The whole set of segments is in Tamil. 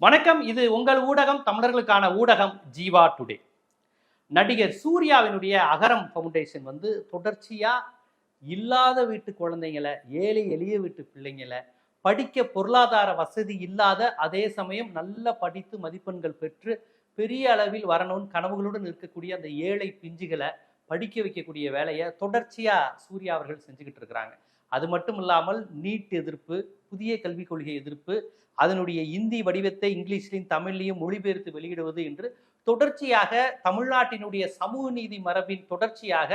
வணக்கம் இது உங்கள் ஊடகம் தமிழர்களுக்கான ஊடகம் ஜீவா டுடே. நடிகர் சூர்யாவினுடைய அகரம் ஃபவுண்டேஷன் வந்து தொடர்ச்சியாக இல்லாத வீட்டு குழந்தைங்களை ஏழை எளிய வீட்டு பிள்ளைங்களை படிக்க பொருளாதார வசதி இல்லாத அதே சமயம் நல்ல படித்து மதிப்பெண்கள் பெற்று பெரிய அளவில் வரணும்னு கனவுகளுடன் இருக்கக்கூடிய அந்த ஏழை பிஞ்சுகளை படிக்க வைக்கக்கூடிய வேலையை தொடர்ச்சியாக சூர்யா அவர்கள் செஞ்சுக்கிட்டு இருக்கிறாங்க. அது மட்டும் இல்லாமல் நீட் எதிர்ப்பு புதிய கல்விக் கொள்கை எதிர்ப்பு அதனுடைய இந்தி வடிவத்தை இங்கிலீஷ்லையும் தமிழ்லையும் மொழிபெயர்த்து வெளியிடுவது என்று தொடர்ச்சியாக தமிழ்நாட்டினுடைய சமூக நீதி மரபின் தொடர்ச்சியாக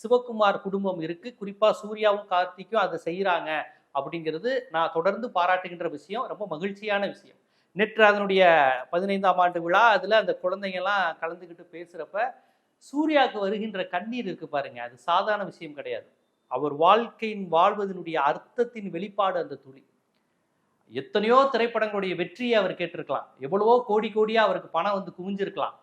சிவகுமார் குடும்பம் இருக்கு. குறிப்பா சூர்யாவும் கார்த்திக்கும் அதை செய்யறாங்க அப்படிங்கிறது நான் தொடர்ந்து பாராட்டுகின்ற விஷயம். ரொம்ப மகிழ்ச்சியான விஷயம். நேற்று அதனுடைய பதினைந்தாம் ஆண்டு விழா அதில் அந்த குழந்தைங்கெல்லாம் கலந்துக்கிட்டு பேசுகிறப்ப சூர்யாவுக்கு வருகின்ற கண்ணீர் இருக்கு பாருங்க. அது சாதாரண விஷயம் கிடையாது. அவர் வாழ்க்கையின் வாழ்வதனுடைய அர்த்தத்தின் வெளிப்பாடு அந்த துளி. எத்தனையோ திரைப்படங்களுடைய வெற்றியை அவர் கேட்டிருக்கலாம். எவ்வளவோ கோடி கோடியா அவருக்கு பணம் வந்து குவிஞ்சிருக்கலாம்.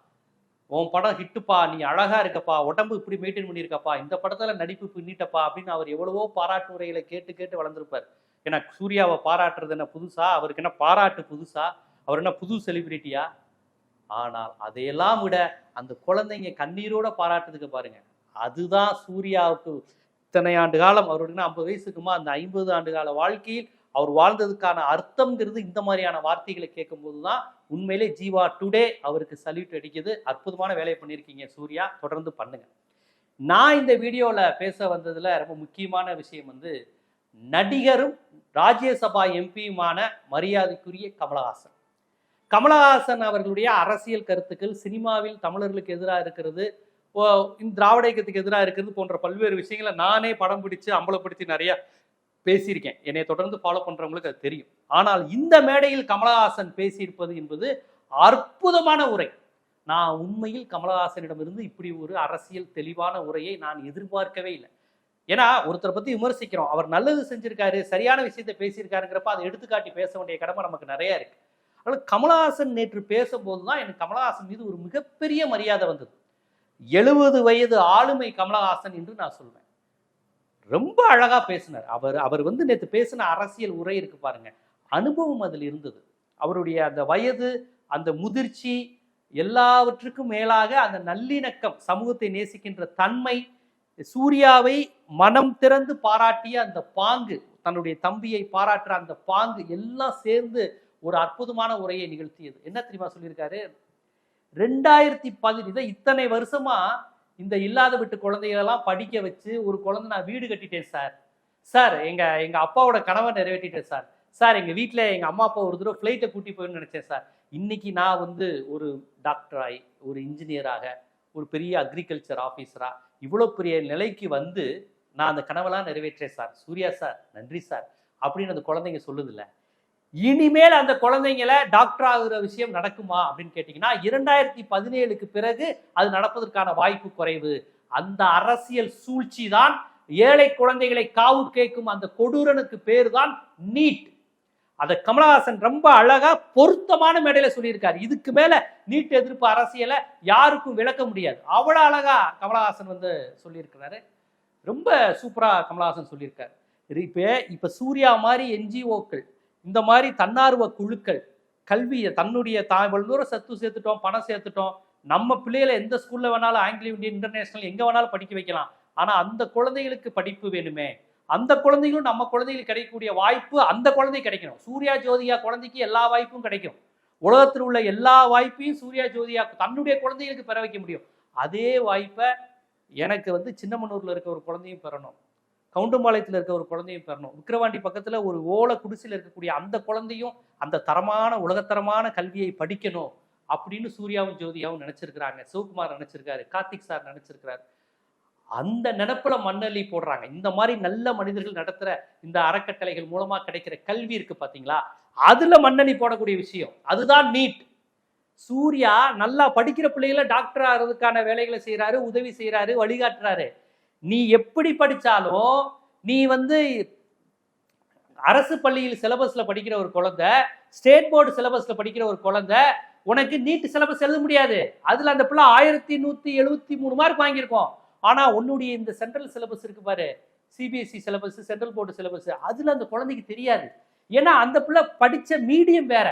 உன் படம் ஹிட்டுப்பா நீ அழகா இருக்கப்பா உடம்பு இப்படி மெயின்டைன் பண்ணியிருக்கப்பா இந்த படத்துல நடிப்பு பின்னிட்டப்பா அப்படின்னு அவர் எவ்வளவோ பாராட்டு உரைகளை கேட்டு கேட்டு வளர்ந்துருப்பார். ஏன்னா சூர்யாவை பாராட்டுறது என்ன புதுசா? அவருக்கு என்ன பாராட்டு புதுசா? அவர் என்ன புது செலிபிரிட்டியா ஆனால் அதையெல்லாம் விட அந்த குழந்தைங்க கண்ணீரோட பாராட்டுறதுக்கு பாருங்க. அதுதான் சூர்யாவுக்கு இத்தனை ஆண்டு காலம் அவருடைய ஐம்பது வயசுக்குமா? அந்த ஐம்பது ஆண்டு கால வாழ்க்கையில் அவர் வாழ்ந்ததுக்கான அர்த்தம்ங்கிறது இந்த மாதிரியான வார்த்தைகளை கேட்கும்போது தான் உண்மையிலே ஜீவா டுடே அவருக்கு சல்யூட் அடிக்குது. அற்புதமான வேலையை பண்ணியிருக்கீங்க சூர்யா. தொடர்ந்து பண்ணுங்க. நான் இந்த வீடியோவில் பேச வந்ததில் ரொம்ப முக்கியமான விஷயம் வந்து நடிகரும் ராஜ்யசபா எம்பியுமான மரியாதைக்குரிய கமலஹாசன். கமலஹாசன் அவர்களுடைய அரசியல் கருத்துக்கள் சினிமாவில் தமிழர்களுக்கு எதிராக இருக்கிறது. இந்த திராவிட இயக்கத்துக்கு எதிராக இருக்கிறது போன்ற பல்வேறு விஷயங்களை நானே படம் பிடிச்சு அம்பலப்படுத்தி நிறைய பேசியிருக்கேன். என்னை தொடர்ந்து ஃபாலோ பண்றவங்களுக்கு அது தெரியும். ஆனால் இந்த மேடையில் கமலஹாசன் பேசியிருப்பது என்பது அற்புதமான உரை. நான் உண்மையில் கமலஹாசனிடமிருந்து இப்படி ஒரு அரசியல் தெளிவான உரையை நான் எதிர்பார்க்கவே இல்லை. ஏன்னா ஒருத்தரை பத்தி விமர்சிக்கிறோம். அவர் நல்லது செஞ்சிருக்காரு சரியான விஷயத்தை பேசியிருக்காருங்கிறப்ப அதை எடுத்துக்காட்டி பேச வேண்டிய கடமை நமக்கு நிறைய இருக்கு. ஆனால் கமலஹாசன் நேற்று பேசும்போது தான் எனக்கு கமலஹாசன் மீது ஒரு மிகப்பெரிய மரியாதை வந்தது. எழுபது வயது ஆளுமை கமலஹாசன் என்று நான் சொல்வேன். ரொம்ப அழகாக பேசினார். அவர் அவர் வந்து நேற்று பேசின அரசியல் உரை இருக்கு பாருங்க. அனுபவம் அதில் இருந்தது. அவருடைய அந்த வயது அந்த முதிர்ச்சி எல்லாவற்றுக்கும் மேலாக அந்த நல்லிணக்கம் சமூகத்தை நேசிக்கின்ற தன்மை சூர்யாவை மனம் திறந்து பாராட்டிய அந்த பாங்கு தன்னுடைய தம்பியை பாராட்டுற அந்த பாங்கு எல்லாம் சேர்ந்து ஒரு அற்புதமான உரையை நிகழ்த்தியது. என்ன தெரியுமா சொல்லியிருக்காரு? ரெண்டாயிரத்தி பதினஞ்சு இத்தனை வருஷமா இந்த இல்லாத விட்டு குழந்தைகளெல்லாம் படிக்க வச்சு ஒரு குழந்தை நான் வீடு கட்டிட்டேன் சார். சார் எங்க எங்க அப்பாவோட கனவை நிறைவேற்றிட்டேன் சார். சார் எங்க வீட்டில் எங்க அம்மா அப்பா ஒரு தடவை ஃப்ளைட்டை கூட்டி போயின்னு நினைச்சேன் சார். இன்னைக்கு நான் வந்து ஒரு டாக்டராய் ஒரு இன்ஜினியராக ஒரு பெரிய அக்ரிகல்ச்சர் ஆஃபீஸரா இவ்வளோ பெரிய நிலைக்கு வந்து நான் அந்த கனவெல்லாம் நிறைவேற்றேன் சார். சூர்யா சார் நன்றி சார். அப்படின்னு அந்த குழந்தைங்க சொல்லுதில்ல. இனிமேல் அந்த குழந்தைங்கள டாக்டர் ஆகுற விஷயம் நடக்குமா அப்படின்னு கேட்டிங்கன்னா இரண்டாயிரத்தி பதினேழுக்கு பிறகு அது நடப்பதற்கான வாய்ப்பு குறைவு. அந்த அரசியல் சூழ்ச்சி தான் ஏழை குழந்தைகளை காவு கேட்கும் அந்த கொடூரனுக்கு பேர் தான் நீட். அதை கமலஹாசன் ரொம்ப அழகா பொருத்தமான மேடையில சொல்லியிருக்காரு. இதுக்கு மேல நீட் எதிர்ப்பு அரசியலை யாருக்கும் விளக்க முடியாது. அவ்வளோ அழகா கமலஹாசன் வந்து சொல்லியிருக்கிறாரு. ரொம்ப சூப்பரா கமலஹாசன் சொல்லியிருக்காரு. இப்போ இப்போ சூர்யா மாதிரி என்ஜிஓக்கள் இந்த மாதிரி தன்னார்வ குழுக்கள் கல்வியை தன்னுடைய தான் இவ்வளவு தூரம் சத்து சேர்த்துட்டோம் பணம் சேர்த்துட்டோம் நம்ம பிள்ளைகளை எந்த ஸ்கூல்ல வேணாலும் ஆங்கில இந்தியன் இன்டர்நேஷனல் எங்க வேணாலும் படிக்க வைக்கலாம். ஆனா அந்த குழந்தைகளுக்கு படிப்பு வேணுமே? அந்த குழந்தைகளும் நம்ம குழந்தைகளுக்கு கிடைக்கக்கூடிய வாய்ப்பு அந்த குழந்தை கிடைக்கணும். சூர்யா ஜோதியா குழந்தைக்கு எல்லா வாய்ப்பும் கிடைக்கும். உலகத்தில் உள்ள எல்லா வாய்ப்பையும் சூர்யா ஜோதியா தன்னுடைய குழந்தைகளுக்கு பெற வைக்க முடியும். அதே வாய்ப்பை எனக்கு வந்து சின்னமனூரில் இருக்க ஒரு குழந்தையும் பெறணும். கவுண்டம்பாளையத்தில் இருக்க ஒரு குழந்தையும் பெறணும். விக்கிரவாண்டி பக்கத்தில் ஒரு ஓலை குடிசையில் இருக்கக்கூடிய அந்த குழந்தையும் அந்த தரமான உலகத்தரமான கல்வியை படிக்கணும் அப்படின்னு சூர்யாவும் ஜோதியாவும் நினச்சிருக்கிறாங்க. சிவகுமார் நினச்சிருக்காரு கார்த்திக் சார் நினச்சிருக்கிறாரு. அந்த நினப்பில் மண்ணள்ளி போடுறாங்க. இந்த மாதிரி நல்ல மனிதர்கள் நடத்துகிற இந்த அறக்கட்டளைகள் மூலமாக கிடைக்கிற கல்வி இருக்கு பார்த்தீங்களா அதில் மண்ணணி போடக்கூடிய விஷயம். அதுதான் நீட். சூர்யா நல்லா படிக்கிற பிள்ளைகளை டாக்டர் ஆகிறதுக்கான வேலைகளை செய்கிறாரு உதவி செய்கிறாரு வழிகாட்டுறாரு. நீ எப்படி படித்தாலும் நீ வந்து அரசு பள்ளியில் சிலபஸில் படிக்கிற ஒரு குழந்தை ஸ்டேட் போர்டு சிலபஸில் படிக்கிற ஒரு குழந்தை உனக்கு நீட்டு சிலபஸ் எழுத முடியாது. அதில் அந்த பிள்ளை ஆயிரத்தி நூற்றி எழுபத்தி மூணு மார்க் வாங்கியிருக்கோம். ஆனால் உன்னுடைய இந்த சென்ட்ரல் சிலபஸ் இருக்கு பாரு. CBSE syllabus central board syllabus அதில் அந்த குழந்தைக்கு தெரியாது. ஏன்னா அந்த பிள்ளை படித்த மீடியம் வேற.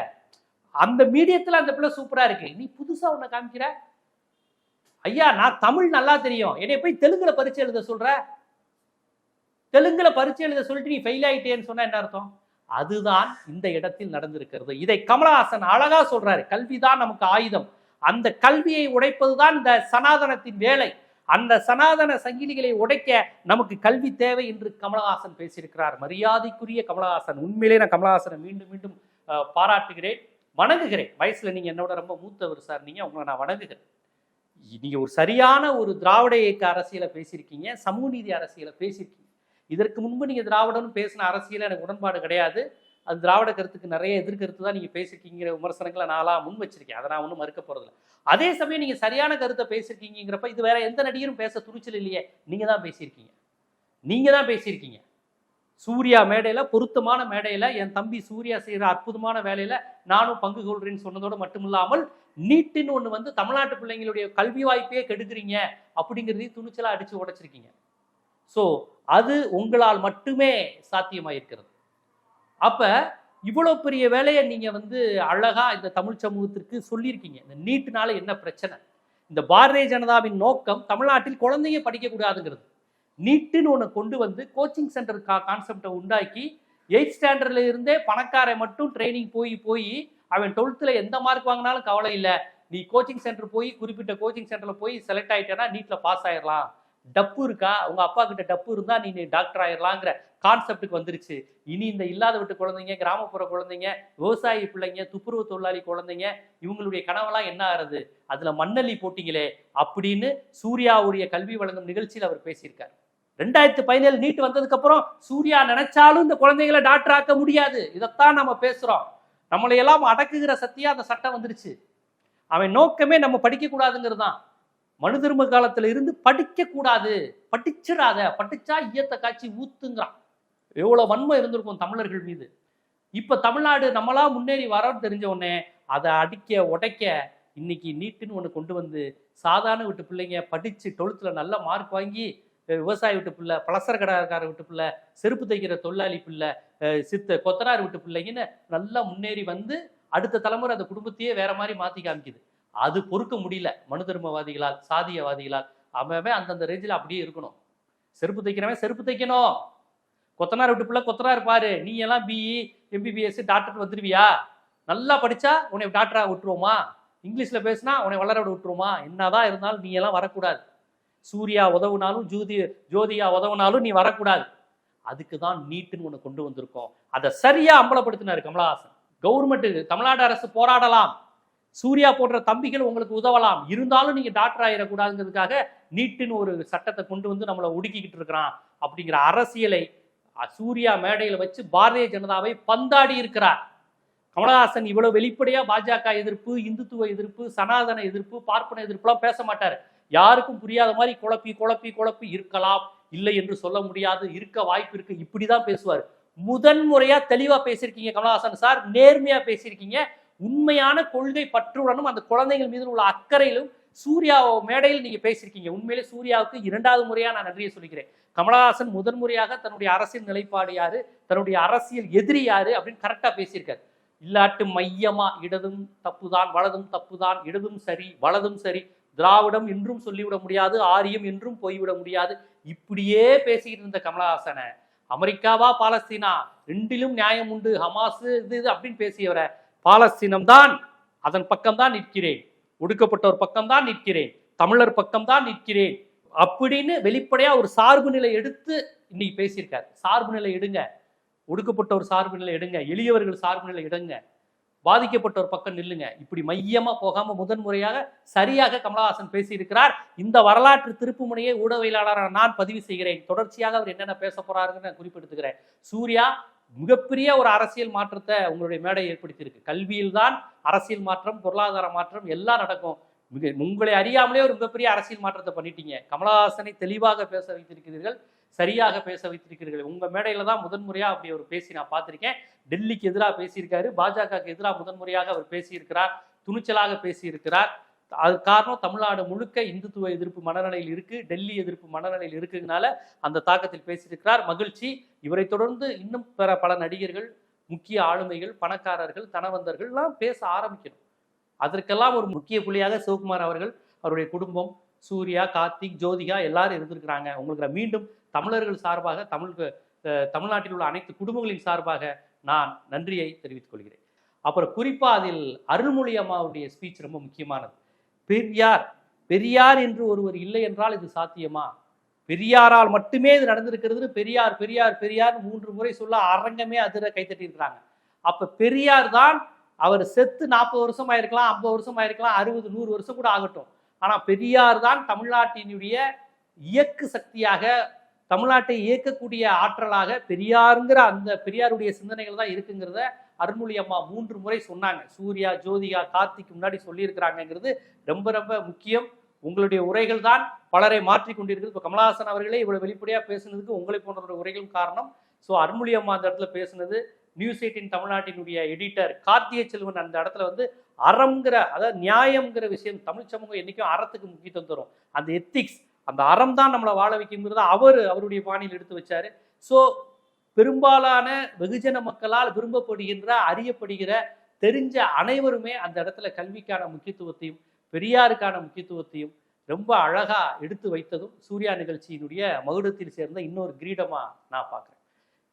அந்த மீடியத்தில் அந்த பிள்ளை சூப்பராக இருக்கு. நீ புதுசாக உன்னை காமிக்கிற? ஐயா நான் தமிழ் நல்லா தெரியும். என்னை போய் தெலுங்குல பரிச்சை எழுத சொல்ற? தெலுங்குல பரிச்சை எழுத சொல்லிட்டு நீ ஃபெயில் ஆயிட்டேன்னு சொன்னா என்ன அர்த்தம்? அதுதான் இந்த இடத்தில் நடந்திருக்கிறது. இதை கமலஹாசன் அழகா சொல்றாரு. கல்விதான் நமக்கு ஆயுதம். அந்த கல்வியை உடைப்பதுதான் இந்த சனாதனத்தின் வேலை. அந்த சனாதன சங்கிலிகளை உடைக்க நமக்கு கல்வி தேவை என்று கமலஹாசன் பேசியிருக்கிறார். மரியாதைக்குரிய கமலஹாசன். உண்மையிலே நான் கமலஹாசனை மீண்டும் மீண்டும் பாராட்டுகிறேன் வணங்குகிறேன். வயசுல நீங்க என்னோட ரொம்ப மூத்தவர் சார். நீங்க உங்களை நான் வணங்குகிறேன். நீங்க ஒரு சரியான ஒரு திராவிட இயக்க அரசியலை பேசியிருக்கீங்க சமூக நீதி அரசியலை பேசியிருக்கீங்க. இதற்கு முன்பு நீங்க திராவிடம்னு பேசின அரசியல எனக்கு உடன்பாடு கிடையாது. அது திராவிட கருத்துக்கு நிறைய எதிர்கருத்து தான் நீங்க பேசியிருக்கீங்கிற விமர்சனங்களை நாளாக முன் வச்சிருக்கேன். அதை நான் ஒன்றும் மறுக்க போறதில்ல. அதே சமயம் நீங்க சரியான கருத்தை பேசியிருக்கீங்கிறப்ப இது வேற எந்த நடிகரும் பேச துணிச்சல் இல்லையே. நீங்க தான் பேசியிருக்கீங்க. நீங்க தான் பேசியிருக்கீங்க. சூர்யா மேடையில் பொருத்தமான மேடையில் என் தம்பி சூர்யா செய்கிற அற்புதமான வேலையில் நானும் பங்கு கொள்கிறேன்னு சொன்னதோடு மட்டுமில்லாமல் நீட்டுன்னு ஒன்று வந்து தமிழ்நாட்டு பிள்ளைங்களுடைய கல்வி வாய்ப்பையே கெடுக்குறீங்க அப்படிங்கிறதையும் துணிச்சலாக அடித்து உடைச்சிருக்கீங்க. ஸோ அது உங்களால் மட்டுமே சாத்தியமாயிருக்கிறது. அப்போ இவ்வளோ பெரிய வேலையை நீங்கள் வந்து அழகாக இந்த தமிழ் சமூகத்திற்கு சொல்லியிருக்கீங்க. இந்த நீட்டுனால என்ன பிரச்சனை? இந்த பாரதிய ஜனதாவின் நோக்கம் தமிழ்நாட்டில் குழந்தைங்க படிக்கக்கூடாதுங்கிறது நீட்டுன்னு ஒன்று கொண்டு வந்து கோச்சிங் சென்டர் கா கான்செப்டை உண்டாக்கி எயிட் ஸ்டாண்டர்ட்ல இருந்தே பணக்காரை மட்டும் ட்ரைனிங் போய் போய் அவன் டுவெல்த்தில் எந்த மார்க் வாங்கினாலும் கவலை இல்லை. நீ கோச்சிங் சென்டர் போய் குறிப்பிட்ட கோச்சிங் சென்டரில் போய் செலக்ட் ஆயிட்டேன்னா நீட்டில் பாஸ் ஆயிடலாம் டப்பு இருக்கா? உங்க அப்பா கிட்ட டப்பு இருந்தா நீ டாக்டர் ஆயிடலாங்கிற கான்செப்டுக்கு வந்துருச்சு. இனி இந்த இல்லாத விட்டு குழந்தைங்க கிராமப்புற குழந்தைங்க விவசாயி பிள்ளைங்க துப்புரவு தொழிலாளி குழந்தைங்க இவங்களுடைய கனவெல்லாம் என்ன ஆறுது அதுல மண்ணள்ளி போட்டிங்களே அப்படின்னு சூர்யாவுடைய கல்வி வழங்கும் நிகழ்ச்சியில் அவர் பேசியிருக்கார். ரெண்டாயிரத்து பதினேழு நீட் வந்ததுக்கு அப்புறம் சூர்யா நினைச்சாலும் இந்த குழந்தைங்களை டாக்டர் ஆக்க முடியாது. இதைத்தான் நம்ம பேசுறோம். நம்மளை எல்லாம் அடக்குகிற சக்தியா அந்த சட்டம் வந்துருச்சு. அவன் நோக்கமே நம்ம படிக்க கூடாதுங்கிறது தான் மனு திரும்ப காலத்துல இருந்து படிக்க கூடாது படிச்சிடாத. படிச்சா ஈயத்தை காட்சி ஊத்துங்கிறான். எவ்வளவு வன்மை இருந்திருக்கும் தமிழர்கள் மீது. இப்ப தமிழ்நாடு நம்மளா முன்னேறி வரோன்னு தெரிஞ்ச உடனே அதை அடிக்க உடைக்க இன்னைக்கு நீட்டுன்னு ஒன்று கொண்டு வந்து சாதாரண வீட்டு பிள்ளைங்க படிச்சு டுவெல்த்தில் நல்ல மார்க் வாங்கி விவசாய வீட்டு பிள்ளை பலசர கடைக்கார வீட்டு பிள்ளை செருப்பு தைக்கிற தொழிலாளி பிள்ளை சித்த கொத்தனார் வீட்டு பிள்ளைங்கன்னு நல்லா முன்னேறி வந்து அடுத்த தலைமுறை அந்த குடும்பத்தையே வேற மாதிரி மாத்தி காமிக்குது. அது பொறுக்க முடியல. மனு தர்மவாதிகளால் சாதியவாதிகளால். அவன் அந்தந்த ரேஞ்சில் அப்படியே இருக்கணும். செருப்பு தைக்கிறவன் செருப்பு தைக்கணும். கொத்தனார் விட்டு பிள்ளை கொத்தனார் பாரு. நீ எல்லாம் பிஇ எம்பிபிஎஸ் டாக்டர் வந்துருவியா? நல்லா படிச்சா உன்னை டாக்டரா விட்டுருவோமா? இங்கிலீஷ்ல பேசினா உன்னை வளர விட விட்டுருவோமா? என்னதான் இருந்தாலும் நீ எல்லாம் வரக்கூடாது. சூர்யா உதவுனாலும் ஜோதி ஜோதியா உதவுனாலும் நீ வரக்கூடாது. அதுக்கு தான் நீட்டுன்னு ஒன்று கொண்டு வந்திருக்கோம். அதை சரியா அம்பலப்படுத்தினார் கமலஹாசன். கவர்மெண்ட் தமிழ்நாடு அரசு போராடலாம். சூர்யா போன்ற தம்பிகள் உங்களுக்கு உதவலாம். இருந்தாலும் நீங்க டாக்டர் ஆயிடக்கூடாதுங்கிறதுக்காக நீட்டுன்னு ஒரு சட்டத்தை கொண்டு வந்து நம்மளை ஒடுக்கிக்கிட்டு இருக்கிறான் அப்படிங்கிற அரசியலை அஹ், சூர்யா மேடையில வச்சு பாரதிய ஜனதாவை பந்தாடி இருக்கிறார். கமலஹாசன் இவ்வளவு வெளிப்படையா பாஜக எதிர்ப்பு இந்துத்துவ எதிர்ப்பு சனாதன எதிர்ப்பு பார்ப்பன எதிர்ப்புலாம் பேச மாட்டார். யாருக்கும் புரியாத மாதிரி குழப்பி குழப்பி குழப்பி இருக்கலாம் இல்லை என்று சொல்ல முடியாது இருக்க வாய்ப்பு இருக்கு. இப்படிதான் பேசுவார். முதன் முறையா தெளிவா பேசியிருக்கீங்க கமலஹாசன் சார் நேர்மையா பேசியிருக்கீங்க. உண்மையான கொள்கை பற்றுடனும் அந்த குழந்தைகள் மீது உள்ள அக்கறையிலும் சூர்யா மேடையில் நீங்க பேசியிருக்கீங்க. உண்மையிலே சூர்யாவுக்கு இரண்டாவது முறையா நான் நன்றியை சொல்லிக்கிறேன். கமலஹாசன் முதன் முறையாக தன்னுடைய அரசியல் நிலைப்பாடு யாரு தன்னுடைய அரசியல் எதிரி யாரு அப்படின்னு கரெக்டா பேசியிருக்காரு. இல்லாட்டு மையமா இடதும் தப்புதான் வலதும் தப்புதான் இடதும் சரி வலதும் சரி திராவிடம் என்றும் சொல்லிவிட முடியாது ஆரியம் என்றும் போய்விட முடியாது. இப்படியே பேசிக்கிட்டு இருந்த கமலஹாசனை அமெரிக்காவா பாலஸ்தீனா ரெண்டிலும் நியாயம் உண்டு ஹமாஸ் இது இது அப்படின்னு பேசியவரை பாலஸ்தீனம் தான் அதன் பக்கம்தான் நிற்கிறேன். ஒடுக்கப்பட்டோர் பக்கம்தான் நிற்கிறேன். தமிழர் பக்கம்தான் நிற்கிறேன். அப்படின்னு வெளிப்படையா ஒரு சார்பு நிலை எடுத்து இன்னைக்கு பேசியிருக்காரு. சார்பு நிலை எடுங்க. ஒடுக்கப்பட்டோர் சார்பு நிலை எடுங்க. எளியவர்கள் சார்பு நிலை எடுங்க. பாதிக்கப்பட்ட ஒரு பக்கம் நில்லுங்க. இப்படி மையமா போகாம முதன் முறையாக சரியாக கமலஹாசன் பேசியிருக்கிறார். இந்த வரலாற்று திருப்புமுனையை ஊடகவியலாளராக நான் பதிவு செய்கிறேன். தொடர்ச்சியாக அவர் என்னென்ன பேச போறாருன்னு நான் குறிப்பிடுத்துகிறேன் சூர்யா மிகப்பெரிய ஒரு அரசியல் மாற்றத்தை உங்களுடைய மேடை ஏற்படுத்தியிருக்கு. கல்வியில் தான் அரசியல் மாற்றம் பொருளாதார மாற்றம் எல்லாம் நடக்கும். மிக உங்களை அறியாமலே ஒரு மிகப்பெரிய அரசியல் மாற்றத்தை பண்ணிட்டீங்க. கமலஹாசனை தெளிவாக பேச வைத்திருக்கிறீர்கள் சரியாக பேச வைத்திருக்கிறீர்கள். உங்க மேடையில தான் முதன்முறையா அப்படி அவர் பேசி நான் பார்த்திருக்கேன். டெல்லிக்கு எதிராக பேசியிருக்காரு பாஜகவுக்கு எதிராக முதன்முறையாக அவர் பேசியிருக்கிறார் துணிச்சலாக பேசியிருக்கிறார். அது காரணம் தமிழ்நாடு முழுக்க இந்துத்துவ எதிர்ப்பு மனநிலையில் இருக்கு டெல்லி எதிர்ப்பு மனநிலையில் இருக்குதுனால அந்த தாக்கத்தில் பேசியிருக்கிறார். மகிழ்ச்சி. இவரை தொடர்ந்து இன்னும் பிற பல நடிகர்கள் முக்கிய ஆளுமைகள் பணக்காரர்கள் தனவந்தர்கள்லாம் பேச ஆரம்பிக்கணும். அதற்கெல்லாம் ஒரு முக்கிய புள்ளியாக சிவகுமார் அவர்கள் அவருடைய குடும்பம் சூர்யா கார்த்திக் ஜோதிகா எல்லாரும் இருந்திருக்கிறாங்க. உங்களுக்கு மீண்டும் தமிழர்கள் சார்பாக தமிழ் தமிழ்நாட்டில் உள்ள அனைத்து குடும்பங்களின் சார்பாக நான் நன்றியை தெரிவித்துக் கொள்கிறேன். அப்புறம் குறிப்பா அதில் அருள்மொழி அம்மாவுடைய ஸ்பீச் ரொம்ப முக்கியமானது. பெரியார் பெரியார் என்று ஒருவர் இல்லை என்றால் இது சாத்தியமா? பெரியாரால் மட்டுமே இது நடந்திருக்கிறது பெரியார் பெரியார் பெரியார் மூன்று முறை சொல்ல அரங்கமே அதிர கைத்தட்டி இருக்கிறாங்க அப்ப பெரியார் தான் அவர் செத்து நாற்பது வருஷம் ஆயிருக்கலாம் ஐம்பது வருஷம் ஆயிருக்கலாம் அறுபது நூறு வருஷம் கூட ஆகட்டும். ஆனால் பெரியார் தான் தமிழ்நாட்டினுடைய இயக்கு சக்தியாக தமிழ்நாட்டை இயக்கக்கூடிய ஆற்றலாக பெரியாருங்கிற அந்த பெரியாருடைய சிந்தனைகள் தான் இருக்குங்கிறத அருள்மொழி அம்மா மூன்று முறை சொன்னாங்க. சூர்யா ஜோதிகா கார்த்திக் முன்னாடி சொல்லியிருக்கிறாங்கங்கிறது ரொம்ப ரொம்ப முக்கியம். உங்களுடைய உரைகள் தான் பலரை மாற்றி கொண்டிருக்கிறது இப்போ கமலஹாசன் அவர்களே இவ்வளோ வெளிப்படையாக பேசுனதுக்கு உங்களை போன்றவருடைய உரைகளும் காரணம். ஸோ அருள்மொழி அம்மா அந்த இடத்துல பேசுனது நியூஸ் எயிட்டின் தமிழ்நாட்டினுடைய எடிட்டர் கார்த்திகை செல்வன் அந்த இடத்துல வந்து அறம்ங்கிற அதாவது நியாயம்ங்கிற விஷயம் தமிழ் சமூகம் என்றைக்கும் அறத்துக்கு முக்கியத்துவம் தரும். அந்த எத்திக்ஸ் அந்த அறம் தான் நம்மளை வாழ வைக்குங்கிறத அவர் அவருடைய பாணியில் எடுத்து வச்சார். ஸோ பெரும்பாலான வெகுஜன மக்களால் விரும்பப்படுகின்ற அறியப்படுகிற தெரிஞ்ச அனைவருமே அந்த இடத்துல கல்விக்கான முக்கியத்துவத்தையும் பெரியாருக்கான முக்கியத்துவத்தையும் ரொம்ப அழகாக எடுத்து வைத்ததும் சூர்யா நிகழ்ச்சியினுடைய மகுடத்தில் சேர்ந்த இன்னொரு கிரீடமாக நான் பார்க்குறேன்.